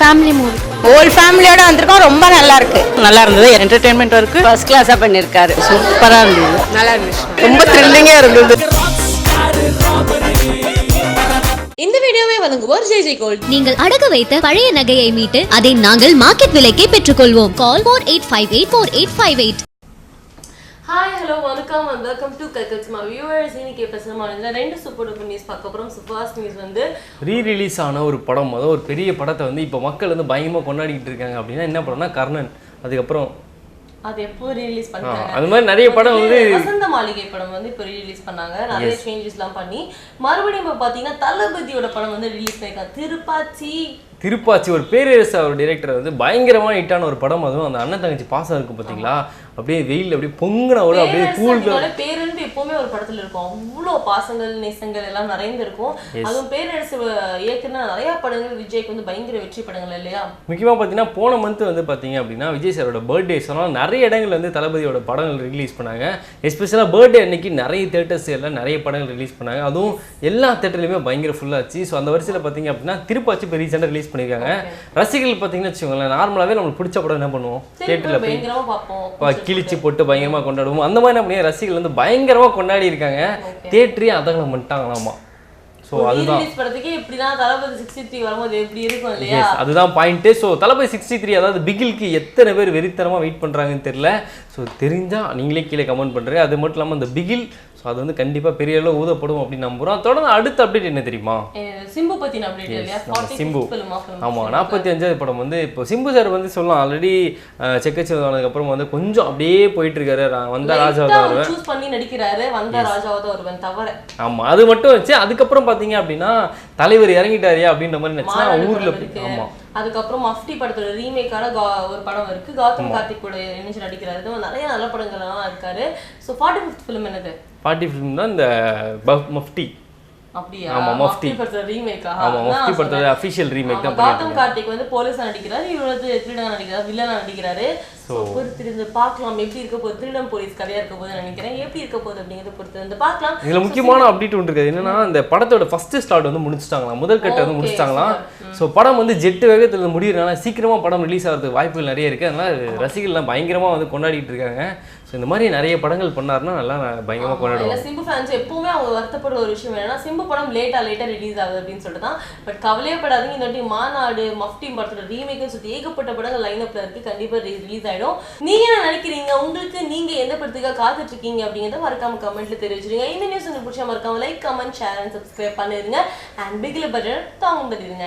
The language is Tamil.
ஃபேமிலி மூவி ஹோல் ஃபேமிலியோட வந்திருக்கோம். ரொம்ப நல்லா இருக்கு. நல்லா இருந்தது. என்டர்டைன்மெண்ட் இருக்கு. ஃபர்ஸ்ட் கிளாஸா பண்ணிருக்காரு. சூப்பராக இருந்தது. நல்லா இருந்துச்சு. ரொம்ப த்ரில்லிங்காக இருந்தது. இந்த வீடியோவை வழங்குவோர் ஜே ஜே கோல்ட். நீங்கள் அடகு வைத்த பழைய நகையை மீட்டு அதை நாங்கள் மார்க்கெட் விலைக்கே பெற்றுக்கொள்வோம். Call four eight five eight four eight five eight hi hello வணக்கம் அண்ட் வெல்கம் டு கல்கட்ஸ்மா வியூவர்ஸ் இன்னைக்கு பேசுகிறோம் ரெண்டு சூப்பர் டூப்பர் நியூஸ் பார்க்க போகிறோம் ஃபர்ஸ்ட் நியூஸ் வந்து ரீ ரிலீஸ் ஆன ஒரு படம். அதாவது ஒரு பெரிய படத்தை வந்து இப்போ மக்கள் வந்து பயங்கரமாக கொண்டாடிக்கிட்டு இருக்காங்க. அப்படின்னா என்ன படம்னா கர்ணன். அதுக்கப்புறம் அது எப்போ ரிலீஸ் பண்ணாங்க அது மாதிரி நிறைய படம் வந்து மாளிகை படம் வந்து இப்போ ரிலீஸ் பண்ணாங்க. நிறைய சேஞ்சஸ்லாம் பண்ணி. மறுபடியும் இப்போ பார்த்தீங்கன்னா தளபதியோட படம் வந்து ரிலீஸ் பண்ணிருக்காங்க திருப்பாச்சி. திருப்பாச்சி ஒரு பேரரசு அவர் டிரெக்டர் வந்து பயங்கரமாக ஹிட்டான ஒரு படம். அதுவும் அந்த அண்ணன் தங்கச்சி பாசம் இருக்கும் பார்த்தீங்களா அப்படியே வெயில் அப்படியே பொங்கினோட அப்படியே கூல் பேரரசு எப்பவுமே ஒரு படத்துல இருக்கும். அவ்வளோ பாசங்கள் நேசங்கள் எல்லாம் நிறைந்து இருக்கும் அதுவும் பேரரசு இயக்குன நிறைய படங்கள் விஜய்க்கு வந்து பயங்கர வெற்றி படங்கள் இல்லையா? முக்கியமாக பார்த்தீங்கன்னா போன மந்த் வந்து பார்த்தீங்க அப்படின்னா விஜய் சாரோட பர்த்டே சொன்னால் நிறைய இடங்கள் வந்து தளபதியோட படங்கள் ரிலீஸ் பண்ணாங்க. எஸ்பெஷலாக பர்த்டே அன்னைக்கு நிறைய தேட்டர்ஸ் எல்லாம் நிறைய படங்கள் ரிலீஸ் பண்ணாங்க. அதுவும் எல்லா தேட்டர்லையுமே பயங்கர ஃபுல்லாச்சு ஸோ அந்த வரிசையில் பார்த்தீங்க அப்படின்னா திருப்பாச்சி இப்போ ரீசெண்டாக ரிலீஸ் பண்ணியிருக்காங்க ரசிகர்கள் பார்த்தீங்கன்னு வச்சுக்கோங்களேன் நார்மலாகவே நம்மளுக்கு பிடிச்ச படம் என்ன பண்ணுவோம்? தேட்டரில் போய் கிழிச்சு போட்டு பயங்கரமாக கொண்டாடுவோம். அந்த மாதிரி நம்ம ரசிகர்கள் வந்து பயங்கரமாக கொண்டாடி இருக்காங்க. தேட்டரையும் அதகலம் பண்ணிட்டாங்களாமா ஸோ அதுதான். படத்துக்கு இப்படிதான் தளபதி சிக்ஸ்டி த்ரீ வரும்போது எப்படி இருக்கும் இல்லையா? எஸ் அதுதான் point so Thalapathy sixty three அதாவது பிகிலுக்கு எத்தனை பேர் வெறித்தனமாக வெயிட் பண்ணுறாங்கன்னு தெரியல. ஸோ தெரிஞ்சால் நீங்களே கீழே கமெண்ட் பண்ணுறேன் அது மட்டும் இல்லாமல் அந்த பிகில் ஸோ அது வந்து கண்டிப்பாக பெரிய அளவு ஊதப்படும் அப்படின்னு நம்புகிறோம் தொடர்ந்து அடுத்த அப்டேட் என்ன தெரியுமா? சிம்பு பத்தின அப்டேட் இல்லையா? நம்ம 45th சிம்பு. ஆமாம் நாற்பத்தி அஞ்சாவது படம் வந்து இப்போ சிம்பு சார் வந்து சொல்லலாம். ஆல்ரெடி செக்கச்சி அப்புறம் வந்து கொஞ்சம் அப்படியே போயிட்டு இருக்காரு வந்த ராஜா Light ஆ தான் அவர் வருவேன் choose பண்ணி நடிக்கிறாரு வந்த ராஜாவது ஒருவன் தவிர. ஆமாம் அது மட்டும் வச்சு அதுக்கப்புறம் பார்த்தீங்க அப்படின்னா தலைவர் இறங்கிட்டாரியா அப்படின்ற மாதிரி நினச்சினா மாநாடு ஊரில் ஆமாம் அதுக்கப்புறம் மஃப்டி படத்தோட ரீமேக்கான ஒரு படம் இருக்கு. கௌதம் கார்த்திக் கூட இணைஞ்சு நடிக்கிறாரு. இது நிறைய நல்ல படங்கள்லாம் இருக்காரு. ஸோ ஃபார்ட்டி ஃபிஃப்த் ஃபிலிம் என்னது? பாட்டி ஃபிலிம் தான் இந்த பஃப் மஃப்டி. ஆமா, ரீமேக்கா ஆமா மஃப்டி படத்தோட அஃபிஷியல் ரீமேக் தான் கார்த்திக் வந்து போலீஸா நடிக்கிறாரு இவர் வந்து திருடனா நடிக்கிறார் வில்லனா நடிக்கிறாரு. பொறுத்திருந்து பார்க்கலாம் எப்படி இருக்க போகுது திருடன் போலீஸ் கதையா இருக்க போகுதுன்னு நினைக்கிறேன். எப்படி இருக்க போகுது அப்படிங்கிறத பொறுத்திருந்து பார்க்கலாம் இதுல முக்கியமான அப்டேட் ஒன்று இருக்குது. என்னன்னா இந்த படத்தோட ஃபர்ஸ்ட் ஸ்டார்ட் வந்து முடிச்சிட்டாங்களாம். முதல் கட்டை வந்து Okay, முடிச்சிட்டாங்களாம். ஸோ படம் வந்து ஜெட்டு வேகத்தில் முடியறதுனால சீக்கிரமா படம் ரிலீஸ் ஆகிறதுக்கு வாய்ப்புகள் நிறைய இருக்கு. அதனால ரசிகர்கள்லாம் பயங்கரமா வந்து கொண்டாடிட்டு இருக்காங்க. ஸோ இந்த மாதிரி நிறைய படங்கள் பண்ணாருன்னா நல்லா பயங்கரமா இல்ல கொண்டாடுவாங்க சிம்பு ஃபேன்ஸ் எப்பவுமே அவங்க வருத்தப்படுற ஒரு விஷயம் என்னன்னா சிம்பு படம் லேட்டா லேட்டா ரிலீஸ் ஆகுது அப்படின்னு சொல்லிட்டு தான். பட் கவலையப்படாதீங்க இந்த வாட்டி மாநாடு மஃப்டி படத்தோட ரீமேக்னு சொல்லி ஏகப்பட்ட படங்கள் லைன் அப்ல இருக்கு. கண்டிப்பா ரிலீஸ் ஆயிடும். நீங்க என்ன நினைக்கிறீங்க? உங்களுக்கு நீங்க எந்த படத்துக்காக காத்துட்டு இருக்கீங்க அப்படிங்கறத மறக்காம கமெண்ட்ல தெரிவிச்சிருங்க. இந்த நியூஸ் உங்களுக்கு பிடிச்சா மறக்காம like comment share and subscribe பண்ணிருங்க அண்ட் பிகில பட்டன் தாங்க பண்ணிருங்க